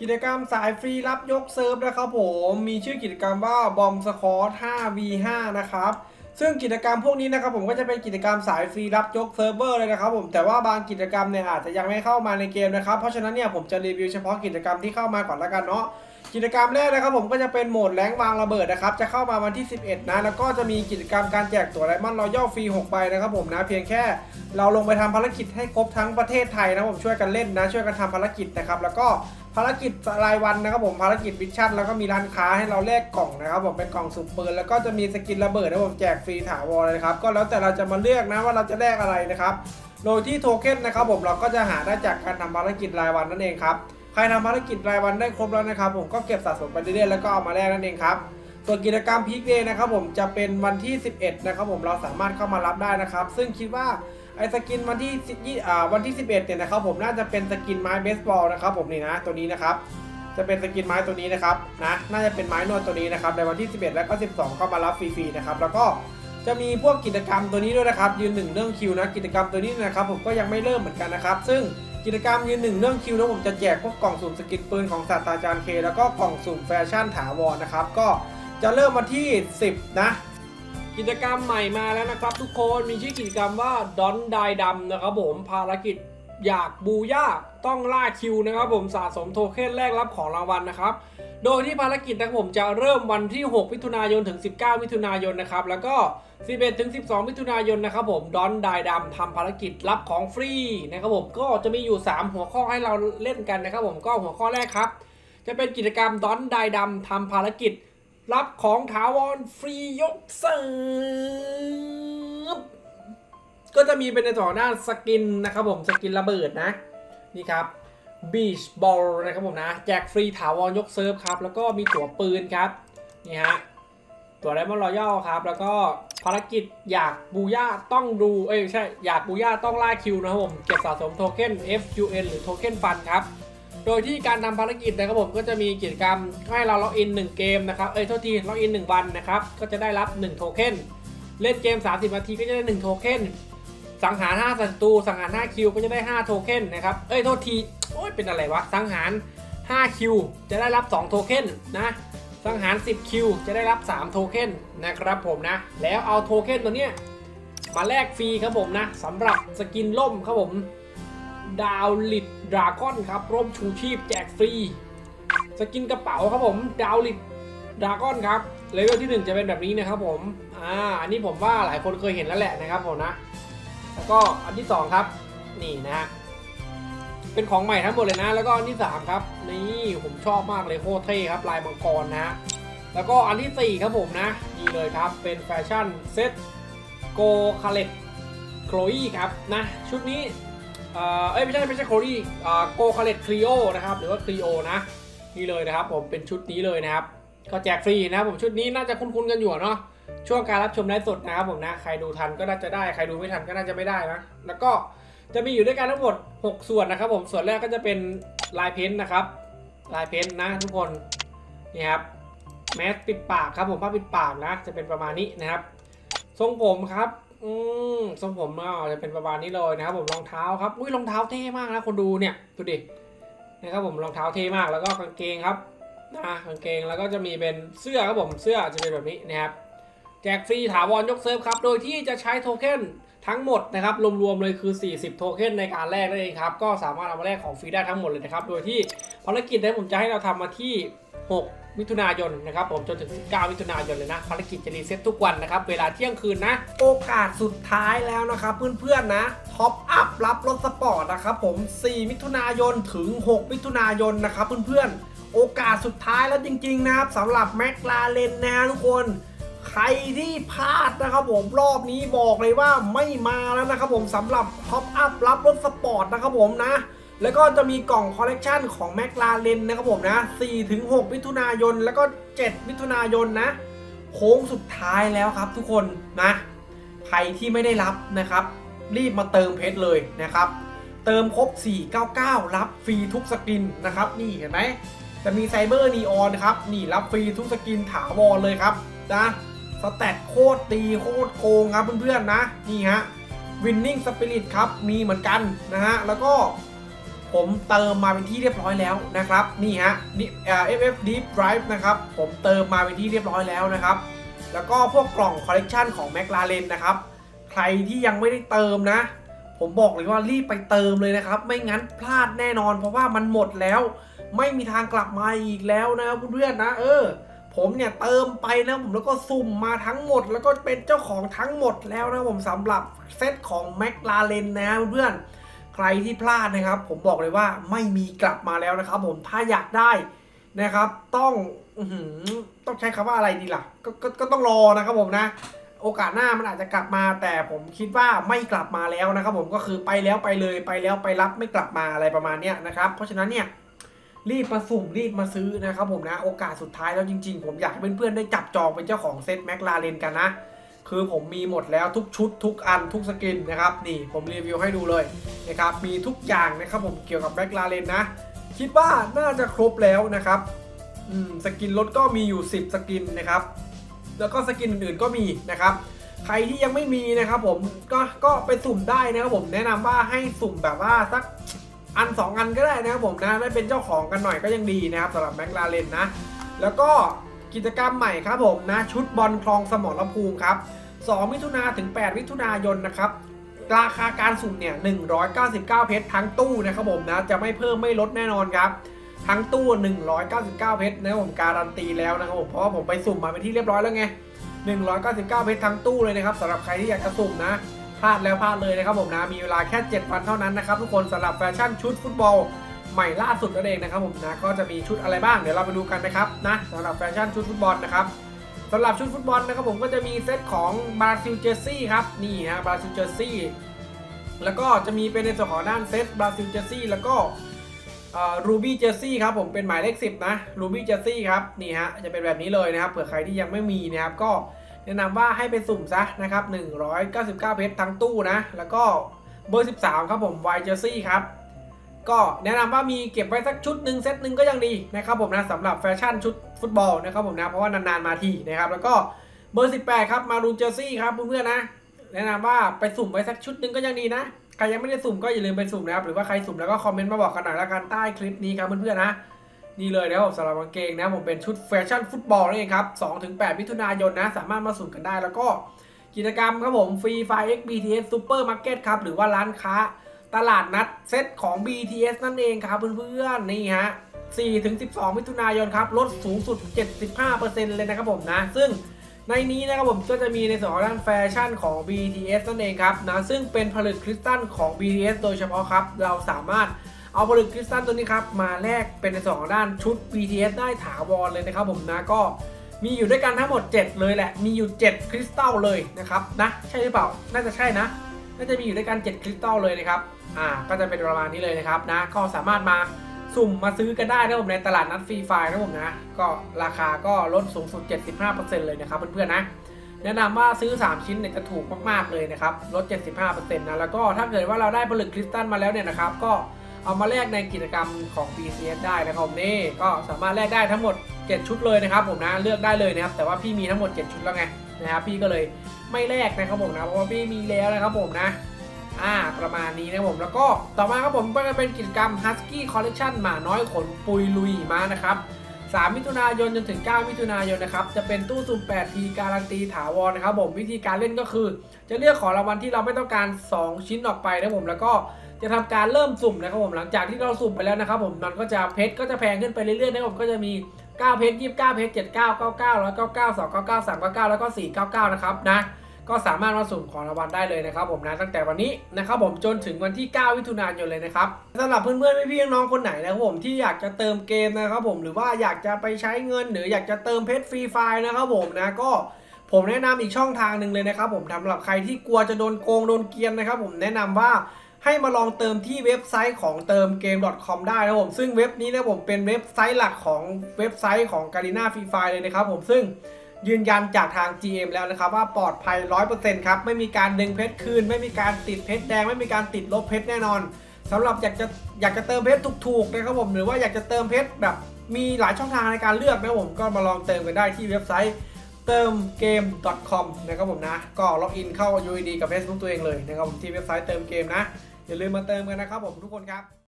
กิจกรรมสายฟรีรับยกเซิร์ฟนะครับผม มีชื่อกิจกรรมว่าบอมสคอร์ 5v5 นะครับ ซึ่งกิจกรรมพวกนี้นะครับผมก็จะเป็นกิจกรรมสายฟรีรับยกเซิร์ฟเวอร์เลยนะครับผม แต่ว่าบางกิจกรรมเนี่ยอาจจะยังไม่เข้ามาในเกมนะครับ เพราะฉะนั้นเนี่ยผมจะรีวิวเฉพาะกิจกรรมที่เข้ามาก่อนละกันเนาะ กิจกรรมแรกนะครับผมก็จะเป็นโหมดแรงวางระเบิดนะครับ จะเข้ามาวันที่ 11 นะ แล้วก็จะมีกิจกรรมการแจกตั๋วไดมอนด์รอยัลฟรี6ใบนะครับผมนะ เพียงแค่เราลงไปทำภารกิจให้ครบทั้งประเทศไทยนะผมช่วยกันเล่นนะช่วยกันทำภารกิจนะครับแล้วก็ ภารกิจรายวันนะครับผมภารกิจวิชั่นแล้วก็มีร้านค้าให้เราแลกกล่องนะครับผมเป็นกล่องสุ่มปืนแล้วก็จะมีสกินระเบิดนะผมแจกฟรีถาวรเลยครับก็แล้วแต่เราจะมาเลือกนะว่าเราจะแลกอะไรนะครับโดยที่โทเค็นนะครับผมเราก็จะหาได้จากการทำภารกิจรายวันนั่นเองครับใครทำภารกิจรายวันได้ครบแล้วนะครับผมก็เก็บสะสมไปเรื่อยๆแล้วก็เอามาแลกนั่นเองครับส่วนกิจกรรมพีคเดย์นะครับผมจะเป็นวันที่ 11 นะครับผมเราสามารถเข้ามารับได้นะครับ ซึ่งคิดว่า ไอ้สกินวันที่10อ่าวันที่ 11เนี่ยนะครับผมน่าจะเป็นสกินไม้เบสบอลนะครับผมนี่นะตัวนี้นะครับจะเป็นสกินไม้ตัวนี้นะครับนะน่าจะเป็นไม้นวดตัวนี้นะครับในวันที่ 11 และก็ 12 ก็มารับฟรีๆนะครับแล้วก็จะมีพวกกิจกรรมตัวนี้ด้วยนะครับยืนหนึ่งเรื่องคิวนะกิจกรรมตัวนี้นะครับผมก็ยังไม่เริ่มเหมือนกันนะครับซึ่งกิจกรรมยืนหนึ่งเรื่องคิวนะผมจะแจกพวกกล่องสุ่มสกินปืนของศาสตราจารย์เค แล้วก็กล่องสุ่มแฟชั่นถาวรนะครับก็จะเริ่มวันที่ 10 นะ กิจกรรมใหม่มาแล้วนะครับ ทุกคนมีชื่อกิจกรรมว่าดอนไดดำนะครับผมภารกิจอยากบูย่าต้องล่าคิวนะครับผมสะสมโทเค็นแลกรับของรางวัลนะครับ โดยที่ภารกิจนะครับผมจะเริ่มวันที่ 6 มิถุนายนถึง 19 มิถุนายนนะครับแล้วก็ 11 ถึง 12 มิถุนายนนะครับผมดอนไดดำทำภารกิจรับของฟรีนะครับผมก็จะมีอยู่ 3 หัวข้อให้เราเล่นกันนะครับผมก็หัวข้อแรกครับ จะเป็นกิจกรรมดอนไดดำทำภารกิจ รับของถาวรฟรียกเซิร์ฟก็จะมีเป็นในส่วนด้านสกินนะครับผมสกินระเบิดนะ นี่ครับบีชบอลนะครับผมนะ แจกฟรีถาวรยกเซิร์ฟครับ แล้วก็มีตั๋วปืนครับ นี่ฮะ ตั๋วไดมอนด์รอยัลครับ แล้วก็ภารกิจอยากบูย่าต้องดู เอ้ยใช่ อยากบูย่าต้องล่าคิวนะครับผม เก็บสะสมโทเค็น FUN หรือโทเค็นฟันครับ โดยที่การทำภารกิจนะครับผมก็จะมีกิจกรรมให้เราล็อกอิน 1 เกมนะครับ เอ้ยโทษทีล็อกอิน 1 วันนะครับ ก็จะได้รับ 1 โทเค็น เล่นเกม 30 นาทีก็จะได้ 1 โทเค็น สังหาร5ศัตรู สังหาร5คิวก็จะได้ 5 โทเค็นนะครับ เอ้ยโทษที โอ้ยเป็นอะไรวะ สังหาร5คิวจะได้รับ 2 โทเค็นนะ สังหาร 10 คิวจะได้รับ 3 โทเค็นนะครับผมนะ แล้วเอาโทเค็นตัวเนี้ยมาแลกฟรีครับผมนะสำหรับสกินล่มครับผม ดาวลิด ดราก้อนครับร่มชูชีพแจกฟรี สกินกระเป๋าครับผมดาวลิดดราก้อนครับเลเวลที่ 1 จะเป็นแบบนี้นะครับผม อ่า อันนี้ผมว่าหลายคนเคยเห็นแล้วแหละนะครับผมนะ แล้วก็อันที่ 2 ครับ นี่นะฮะ เป็นของใหม่ทั้งหมดเลยนะ แล้วก็อันที่ 3 ครับ นี่ผมชอบมากเลยโคตรเท่ครับ ลายมังกรนะฮะ แล้วก็อันทีสี่4 ครับผมนะ นี่เลยครับ เป็นแฟชั่นเซ็ตโกคาเลตโคลอีครับนะ ชุดนี้ เอ้ยไม่ใช่ไม่ใช่โคลี่โกคาเลตคลีโอนะครับหรือว่าคลีโอนะนี่เลยนะครับผมเป็นชุดนี้เลยนะครับ ก็แจกฟรีนะครับผมชุดนี้น่าจะคุ้นๆกันอยู่เนาะช่วงการรับชมไลฟ์สดนะครับผมนะใครดูทันก็น่าจะได้ใครดูไม่ทันก็น่าจะไม่ได้นะแล้วก็จะมีอยู่ด้วยกันทั้งหมด 6 ส่วนนะครับผมส่วนแรกก็จะเป็นลายเพ้นท์นะครับลายเพ้นท์นะทุกคนนี่ครับแมสปิดปากครับผมผ้าปิดปากนะจะเป็นประมาณนี้นะครับ ทรงผมครับ อืมทรงผมก็จะเป็นประมาณนี้เลยนะครับผมรองเท้าครับอุ้ยรองเท้าเท่มากนะคนดูเนี่ยดูดินะครับผมรองเท้าเท่มากแล้วก็กางเกงครับนะกางเกงแล้วก็จะมีเป็นเสื้อครับผมเสื้อจะเป็นแบบนี้นะครับ แจกฟรีถาวรยกเซิร์ฟครับ โดยที่จะใช้โทเค็นทั้งหมดนะครับรวมๆเลยคือ 40 โทเค็นในการแลกนั่นเองครับ ก็สามารถเอามาแลกของฟรีได้ทั้งหมดเลยนะครับ โดยที่ภารกิจที่ผมจะให้เราทำมาที่ 6 มิถุนายนนะครับผมจนถึง 19 มิถุนายนเลยนะ ภารกิจจะรีเซ็ตทุกวันนะครับ เวลาเที่ยงคืนนะ โอกาสสุดท้ายแล้วนะครับเพื่อนๆนะท็อปอัพรับรถสปอร์ตนะครับผม 4 มิถุนายนถึง 6 มิถุนายนนะครับเพื่อนๆโอกาสสุดท้ายแล้วจริงๆนะครับสำหรับแม็กลาเรนนะทุกคน ใครที่พลาดนะครับผมรอบนี้บอกเลยว่าไม่มาแล้วนะครับผมสำหรับท็อปอัพรับรถสปอร์ตนะครับผมนะ แล้วก็จะมีกล่องคอลเลกชันของแม l ลาเรนนะครับผมนะ4ถึง6มิถุนายนแล้วก็ 7 มิถุนายนนะโค้งสุดท้ายแล้วครับทุกคนนะใครที่ไม่ได้รับนะครับ รีบมาเติมเพชรเลยนะครับ เติมครบ 499 รับฟรีทุกสกินนะครับ นี่เห็นไหมจะมีไซเบอร์นีออนครับ นี่รับฟรีทุกสกินถาวรเลยครับนะ สแตทโคตรตีโคตรโกงครับเพื่อนๆนะนี่ฮะวินนิ่งสปิริตครับมีเหมือนกันนะฮะแล้วก็ผมเติมมาเป็นที่เรียบร้อยแล้วนะครับนี่ฮะนี่เอ่อ FF Deep Drive นะครับผมเติมมาเป็นที่เรียบร้อยแล้วนะครับแล้วก็พวกกล่องคอลเลกชันของ McLaren นะครับใครที่ยังไม่ได้เติมนะ ผมบอกเลยว่ารีบไปเติมเลยนะครับ ไม่งั้นพลาดแน่นอน เพราะว่ามันหมดแล้ว ไม่มีทางกลับมาอีกแล้วนะครับเพื่อนๆนะ เออ ผมเนี่ยเติมไปนะผมแล้วก็สุ่มมาทั้งหมด แล้วก็เป็นเจ้าของทั้งหมดแล้วนะผมสำหรับเซตของ McLaren นนะเพื่อนใครที่พลาดนะครับ ผมบอกเลยว่าไม่มีกลับมาแล้วนะครับ ผมถ้าอยากได้นะครับ ต้องต้องใช้คำว่าอะไรดีล่ะกก็ก็ต้องรอนะครับผมนะ โอกาสหน้ามันอาจจะกลับมา แต่ผมคิดว่าไม่กลับมาแล้วนะครับ ผมก็คือไปแล้วไปเลยไปแล้วไปรับไม่กลับมาอะไรประมาณนี้นะครับ เพราะฉะนั้นเนี่ย รีบมาสุ่มรีบมาซื้อนะครับผมนะโอกาสสุดท้ายแล้วจริง ๆ ผมอยากให้เพื่อนๆได้จับจองเป็นเจ้าของเซตแมคลาเรนกันนะ คือผมมีหมดแล้วทุกชุดทุกอันทุกสกินนะครับนี่ผมรีวิวให้ดูเลยนะครับมีทุกอย่างนะครับผมเกี่ยวกับแมคลาเรนนะ คิดว่าน่าจะครบแล้วนะครับอืมสกินรถก็มีอยู่ 10 สกินนะครับ แล้วก็สกินอื่นๆก็มีนะครับ ใครที่ยังไม่มีนะครับผมก็ก็ไปสุ่มได้นะครับผมแนะนำว่าให้สุ่มแบบว่าสัก อัน 2 อันก็ได้นะครับผมนะได้เป็นเจ้าของกันหน่อยก็ยังดีนะครับสำหรับแม็กลาเรนนะ แล้วก็กิจกรรมใหม่ครับผมนะ ชุดบอลคลองสมรภูมิครับ2มิถุนาถึง 8 มิถุนายนนะครับราคาการสุ่มเนี่ย199 เพชรทั้งตู้นะครับผมนะจะไม่เพิ่มไม่ลดแน่นอนครับ ทั้งตู้ 199 เพชรนะครับผมการันตีแล้วนะครับผมเพราะว่าผมไปสุ่มมาเป็นที่เรียบร้อยแล้วไง199 เพชรทั้งตู้เลยนะครับสำหรับใครที่อยากจะสุ่มนะ พลาดแล้วพลาดเลยนะครับผมนะมีเวลาแค่ 7 วันเท่านั้นนะครับทุกคนสำหรับแฟชั่นชุดฟุตบอลใหม่ล่าสุดนั่นเองนะครับผมนะก็จะมีชุดอะไรบ้างเดี๋ยวเราไปดูกันนะครับนะสำหรับแฟชั่นชุดฟุตบอลนะครับสำหรับชุดฟุตบอลนะครับผมก็จะมีเซตของบราซิลเจอร์ซี่ครับนี่ฮะบราซิลเจอร์ซี่แล้วก็จะมีเป็นในส่วนของด้านเซตบราซิลเจอร์ซี่แล้วก็รูบี้เจอร์ซี่ครับผมเป็นหมายเลข10นะรูบี้เจอร์ซี่ครับนี่ฮะจะเป็นแบบนี้เลยนะครับเผื่อใครที่ยังไม่มีนะครับก็ แนะนำว่าให้ไปสุ่มซะนะครับ 199 เพชรทั้งตู้นะ แล้วก็เบอร์ 13 ครับผมไวเจอร์ซี่ครับ ก็แนะนำว่ามีเก็บไว้สักชุดหนึ่งเซตหนึ่งก็ยังดีนะครับผมนะสำหรับแฟชั่นชุดฟุตบอลนะครับผมนะเพราะว่านานๆมาทีนะครับ แล้วก็เบอร์ 18 ครับมารูเจอร์ซี่ครับเพื่อนๆนะ แนะนำว่าไปสุ่มไว้สักชุดหนึ่งก็ยังดีนะใครยังไม่ได้สุ่มก็อย่าลืมไปสุ่มนะครับหรือว่าใครสุ่มแล้วก็คอมเมนต์มาบอกกันหน่อยละกันใต้คลิปนี้ครับเพื่อนๆนะ นี่เลยนะครับสำหรับกางเกงนะผมเป็นชุดแฟชั่นฟุตบอลนั่นเองครับ2-8มิถุนายนนะสามารถมาสุ่มกันได้แล้วก็กิจกรรมครับผมฟรีไฟ X BTS Super Market ครับหรือว่าร้านค้าตลาดนัดเซตของ BTS นั่นเองครับเพื่อนๆ นี่ฮะ4-12 มิถุนายนครับลดสูงสุด 75%เลยนะครับผมนะ ซึ่งในนี้นะครับผมก็จะมีในส่วนของด้านแฟชั่นของ BTS นั่นเองครับนะซึ่งเป็นผลึกคริสตัลของ BTS โดยเฉพาะครับ เราสามารถ เอาผลึกคริสตัลตัวนี้ครับมาแลกเป็นในสองด้านชุด BTS ได้ถาวรเลยนะครับผมนะก็มีอยู่ด้วยกันทั้งหมด 7 เลยแหละ มีอยู่ 7 คริสตัลเลยนะครับนะใช่หรือเปล่า น่าจะใช่นะ น่าจะมีอยู่ด้วยกัน 7 คริสตัลเลยนะครับ อ่า ก็จะเป็นประมาณนี้เลยนะครับนะ ก็สามารถมาสุ่มมาซื้อกันได้นะครับผมในตลาดนัดฟรีไฟล์นะครับผมนะ ก็ราคาก็ลดสูงสุด 75%เลยนะครับเพื่อนๆนะ แนะนำว่าซื้อ 3 ชิ้นเนี่ยจะถูกมากๆเลยนะครับ ลด 75%นะ แล้วก็ถ้าเกิดว่าเราได้ผลึกคริสตัลมาแล้วเนี่ยนะครับ ก็ เอามาแลกในกิจกรรมของ BCS ได้นะครับผมนี่ก็สามารถแลกได้ทั้งหมด 7 ชุดเลยนะครับผมนะเลือกได้เลยนะครับแต่ว่าพี่มีทั้งหมด 7 ชุดแล้วไงนะครับพี่ก็เลยไม่แลกนะครับผมนะเพราะว่าพี่มีแล้วนะครับผมนะอ่าประมาณนี้นะครับผมแล้วก็ต่อมาครับผมก็จะเป็นกิจกรรม Husky Collection หมาน้อยขนปุยลุยมานะครับ3มิถุนายนจนถึง 9 มิถุนายนนะครับ จะเป็นตู้สุ่ม8ทีการันตีถาวรนะครับผมวิธีการเล่นก็คือ จะเลือกของรางวัลที่เราไม่ต้องการ 2 ชิ้นออกไปนะครับผมแล้วก็ จะทำการเริ่มสุ่มนะครับผมหลังจากที่เราสุ่มไปแล้วนะครับผมมันก็จะเพชรก็จะแพงขึ้นไปเรื่อยๆนะครับผมก็จะมี9เพชร29เพชร79 99 199 299 399แล้วก็499นะครับนะก็สามารถมาสุ่มของรางวัลได้เลยนะครับผมนะตั้งแต่วันนี้นะครับผมจนถึงวันที่ 9 มิถุนายนเลยนะครับสำหรับเพื่อนๆพี่ๆน้องๆคนไหนนะครับผมที่อยากจะเติมเกมนะครับผมหรือว่าอยากจะไปใช้เงิน หรืออยากจะเติมเพชรฟรีไฟล์นะครับผมนะก็ผมแนะนำอีกช่องทางหนึ่งเลยนะครับผมสำหรับใครที่กลัวจะโดนโกงโดนเกียนนะครับผมแนะนำว่า ให้มาลองเติมที่เว็บไซต์ของเติมเกม .com ได้นะครับผมซึ่งเว็บนี้นะผมเป็นเว็บไซต์หลักของเว็บไซต์ของ Garena Free Fire เลยนะครับผมซึ่งยืนยันจากทาง GM แล้วนะครับว่าปลอดภัย 100%ครับ ไม่มีการดึงเพชรคืน ไม่มีการติดเพชรแดง ไม่มีการติดลบเพชรแน่นอนสำหรับอยากจะอยากจะเติมเพชรถูกๆนะครับผมหรือว่าอยากจะเติมเพชรแบบมีหลายช่องทางในการเลือกนะครับผมก็มาลองเติมกันได้ที่เว็บไซต์เติมเกม .com นะครับผมนะ ก็ล็อกอินเข้า UID กับ Facebook ตัวเองเลยนะครับผมที่เว็บไซต์เติมเกมนะ อย่าลืมมาเติมกันนะครับผมทุกคนครับ